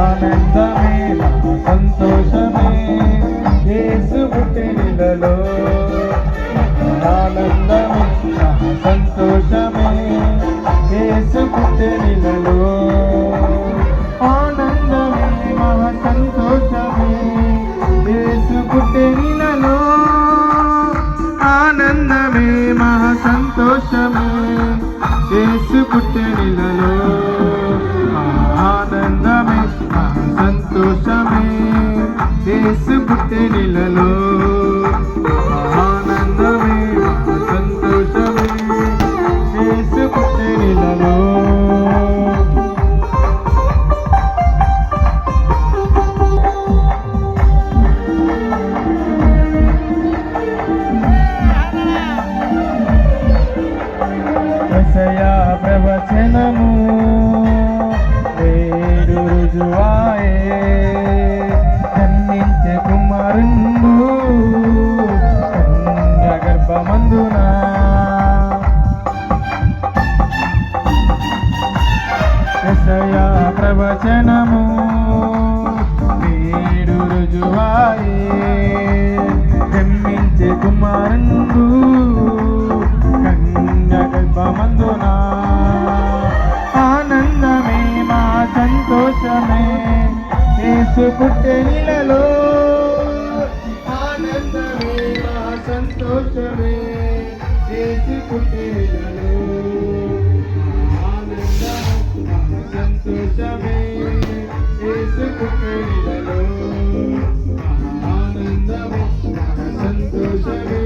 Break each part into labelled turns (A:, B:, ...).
A: ఆనందమే సంతోషమే యేసు పుట్టినిలలో ఆనందమే సంతోషమే యేసు పుట్టినిలలో ఆనందమే మహా సంతోషమే యేసు పుట్టినిలలో ఆనందమే మహా సంతోషమే యేసు పుట్టినిలలో యేసు పుట్టినిలలో ఆనందమే ప్రవచనము. నేడు రుజువాయే జన్మించే కుమారుండు కన్య గర్భమందునా. ఆనందమే మా సంతోషమే యేసు పుట్టెనిలలో ఆనందమే మా సంతోషమే యేసు పుట్టెనిలలో సంతోషమే యేసు పుట్టెనిలలో ఆనందమే మా సంతోషమే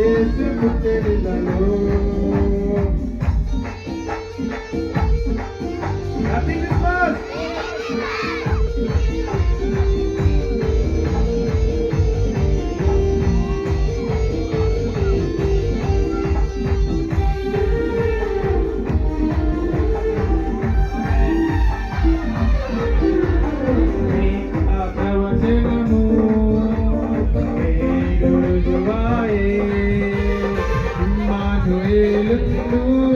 A: యేసు పుట్టెనిలలో హ్యాపీ క్రిస్మస్ ప్రవచనము